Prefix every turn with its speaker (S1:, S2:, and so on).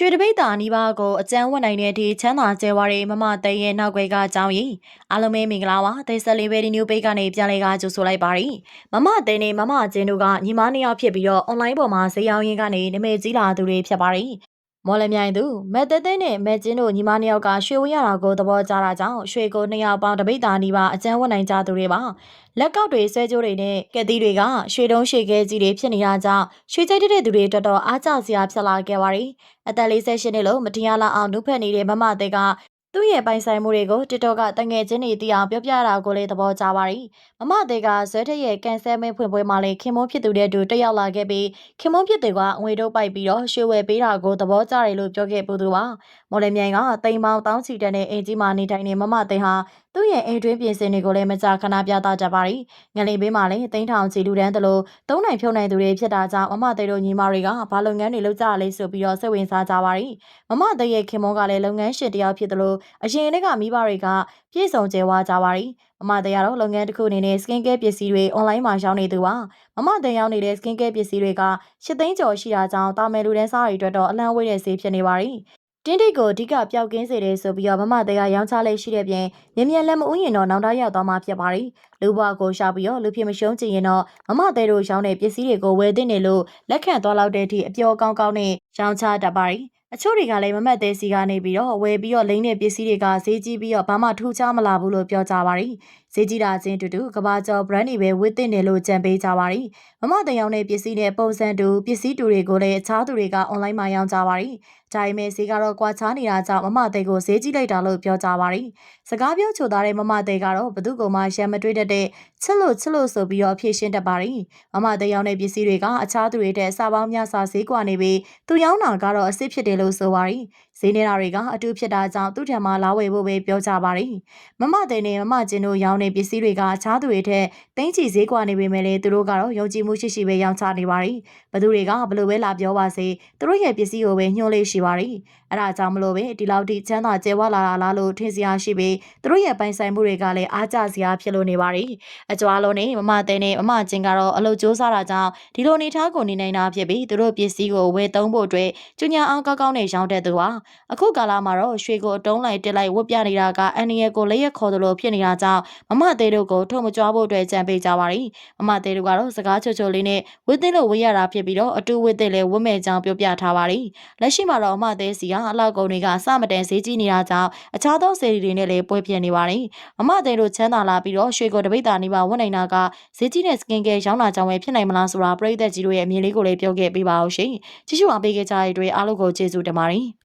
S1: ရွှေတပိတ်တာနီးပါးကိုအကျန်းဝတ်နိုင်တဲ့အထိချမ်းသာကျဲဝါးတဲ့မမသိန်းရဲ့နောက်ွယ်ကအကြောင်းရင်းအားလုံးပဲမင်္ဂလာပါဒေဆက်လေးပဲဒီနျူပိတ်ကနေပြန်လဲကကြိုဆိုလိုက်ပါရစေမမသိန်းနဲ့မမကျင်းတို့ကညီမနှစ်ယောက်ဖြစ်ပြီးတော့အွန်လိုင်းပေါ်မှာဈေးရောင်းရင်းကနေနာမည်ကြီးလာသူတွေဖြစ်ပါရစေ မော်လမြိုင်သူမက်တဲတဲနဲ့မက်ကျင်းတို့ညီမနှစ်ယောက်ကရွှေဝရတာကိုသဘောကျတာကြောင့်ရွှေကိုနှစ်ယောက်ပေါင်းတပိတ်တာနီးပါးအကျန်းဝတ်နိုင်ကြသူတွေပါလက်ကောက်တွေဆွဲကြိုးတွေနဲ့ကက်သီးတွေကရွှေတုံးရွှေခဲကြီးတွေဖြစ်နေတာကြောင့်ရွှေကြိုက်တဲ့သူတွေတော်တော်အားကျစရာဖြစ်လာခဲ့ပါရီအသက်48နှစ်လို့မတရားလောက်အောင်နှုတ်ဖက်နေတဲ့မမတဲ့က သူ့ရဲ့ပိုင်ဆိုင်မှုတွေကို TikTok ကတငယ်ချင်းတွေသိအောင်ပြောပြတာကိုလည်းသဘောကျပါရီမမတဲ့ကဇွဲထက်ရဲ့ကန်ဆယ်မင်းဖွင့်ပွဲမှာလည်းခင်မုန်းဖြစ်သူတဲ့တူတက်ရောက်လာခဲ့ပြီးခင်မုန်းဖြစ်သူကအငွေတို့ပိုက်ပြီးတော့ရွှေဝယ်ပေးတာကိုသဘောကျတယ်လို့ပြောခဲ့ပူသူပါမော်လမြိုင်ကတိမ်ပေါင်းတောင်းချီတက်တဲ့အင်ကြီးမှာနေထိုင်နေမမတဲ့ဟာသူ့ရဲ့အိမ်တွင်းပြင်ဆင်တွေကိုလည်းမကြာခဏပြသကြပါရီငလင်ဘေးမှာလည်းတိန်းထောင်ချီလူတန်းတလို့သုံးနိုင်ဖြုံနိုင်သူတွေဖြစ်တာကြောင့်မမတဲ့တို့ညီမတွေကဘာလုပ်ငန်းတွေလုပ်ကြလဲဆိုပြီးတော့စိတ်ဝင်စားကြပါရီမမတဲ့ရဲ့ခင်မုန်းကလည်းလုပ်ငန်းရှင်တယောက်ဖြစ်တယ်လို့အရင်ကမိဘတွေကပြည့်စုံကြဲဝါကြပါရီမမတဲ့ကတော့လုပ်ငန်းတစ်ခုအနေနဲ့ skin care ပစ္စည်းတွေ online မှာရောင်းနေသူပါမမတဲ့ရောင်းနေတဲ့ skin care ပစ္စည်းတွေက၈သိန်းကျော်ရှိတာကြောင့်တာမယ်လူတန်းစားတွေအတွက်တော့အလန့်ဝေးတဲ့ဈေးဖြစ်နေပါရီ တင်းတိတ်ကိုအဓိကပျောက်ကင်းစေတယ်ဆိုပြီးတော့မမတဲကရောင်းချလိုက်ရှိတဲ့ပြင်မြင်မြန်လက်မဥယင်တော့နောင်တရရောက်သွားမှာဖြစ်ပါတယ်။လူဘွားကိုရှာပြီးတော့လူဖြစ်မရှုံးချင်ရင်တော့မမတဲတို့ရောင်းတဲ့ပစ္စည်းတွေကိုဝယ်သင့်တယ်လို့လက်ခံသွားလောက်တဲ့အထိအပျော်ကောင်းကောင်းနဲ့ရောင်းချတတ်ပါတယ်။အချို့တွေကလည်းမမတ်သေးစီကနေပြီးတော့ဝယ်ပြီးတော့လိမ့်တဲ့ပစ္စည်းတွေကဈေးကြီးပြီးတော့ဘာမှထူးခြားမလာဘူးလို့ပြောကြပါရီ ဈေးကြီးတာချင်းတူတူကဘာကျော် brand တွေပဲဝတ်တင်တယ်လို့ကြံပေးကြပါရီမမတန်ရောင်းတဲ့ပစ္စည်းနဲ့ပုံစံတူပစ္စည်းတူတွေကိုလည်းအခြားသူတွေက online မှာရောင်းကြပါရီဒါပေမဲ့ဈေးကတော့ကွာခြားနေတာကြောင့်မမသိကိုဈေးကြီးလိုက်တာလို့ပြောကြပါရီစကားပြောချိုသားတဲ့မမသိကတော့ဘသူကမှရံမတွေးတတ်တဲ့ချစ်လို့ချစ်လို့ဆိုပြီးတော့ဖြည့်ရှင်းတတ်ပါရီမမသိရောင်းတဲ့ပစ္စည်းတွေကအခြားသူတွေတဲ့စာပေါင်းများစွာဈေးကွာနေပြီးသူရောင်းတာကတော့အစ်စ်ဖြစ်တယ်လို့ဆိုပါရီ ဈေးနေတာတွေကအတူဖြစ်တာကြောင့်သူ့ထံမှာလာဝယ်ဖို့ပဲပြောကြပါရီမမသိနဲ့မမကျင်းတို့ရောင်းတဲ့ပစ္စည်းတွေကအခြားသူတွေထက်တင်းချီဈေးကွာနေပေမဲ့လည်းသူတို့ကတော့ယုံကြည်မှုရှိရှိပဲရောင်းချနေပါရီဘသူတွေကဘလို့ပဲလာပြောပါစေသူတို့ရဲ့ပစ္စည်းကိုပဲညှို့လေးရှိပါရီအဲ့ဒါကြောင့်မလို့ပဲဒီလောက်ထိချမ်းသာကျဲဝလာတာလားလို့ထင်စရာရှိပြီးသူတို့ရဲ့ပိုင်ဆိုင်မှုတွေကလည်းအားကျစရာဖြစ်လို့နေပါရီအကြွားလုံးနဲ့မမတဲနဲ့မမချင်းကတော့အလုပ်စ조사တာကြောင့်ဒီလိုနေထားကိုနေနိုင်တာဖြစ်ပြီးသူတို့ပစ္စည်းကိုဝယ်သုံးဖို့အတွက်ကျညာအောင်ကောက်ကောက်နဲ့ရောင်းတဲ့သူပါအခုကာလမှာတော့ရွှေကိုအတုံးလိုက်တက်လိုက်ဝတ်ပြနေတာကအန်နီရဲ့ကိုလက်ရက်ခေါ်သလိုဖြစ်နေတာကြောင့်မမသေးတို့ကိုထုံမကြွားဖို့အတွက်ကြံပေးကြပါရီမမသေးတို့ကတော့စကားချိုချိုလေးနဲ့ဝတ်သိလို့ဝတ်ရတာဖြစ်ပြီးတော့အတူဝတ်သိလဲဝတ်မဲ့ကြောင်းပြောပြထားပါရီလက်ရှိမှာတော့အမသေးစီကအလောက်ကုန်တွေကစမတန်ဈေးကြီးနေတာကြောင့်အခြားသောစေရီတွေနဲ့လည်းပွဲပြနေပါရီမမသေးတို့ချမ်းသာလာပြီးတော့ရွှေကိုတပိတ်တာနေပါဝတ်နိုင်တာကဈေးကြီးတဲ့ skin care ရောင်းတာကြောင့်ပဲဖြစ်နိုင်မလားဆိုတာပရိသတ်ကြီးတို့ရဲ့အမြင်လေးကိုလည်းပြောခဲ့ပေးပါအောင်ရှင်ကြည့်ရှုအားပေးခဲ့ကြတဲ့အတွက်အားလုံးကိုကျေးဇူးတင်ပါတယ်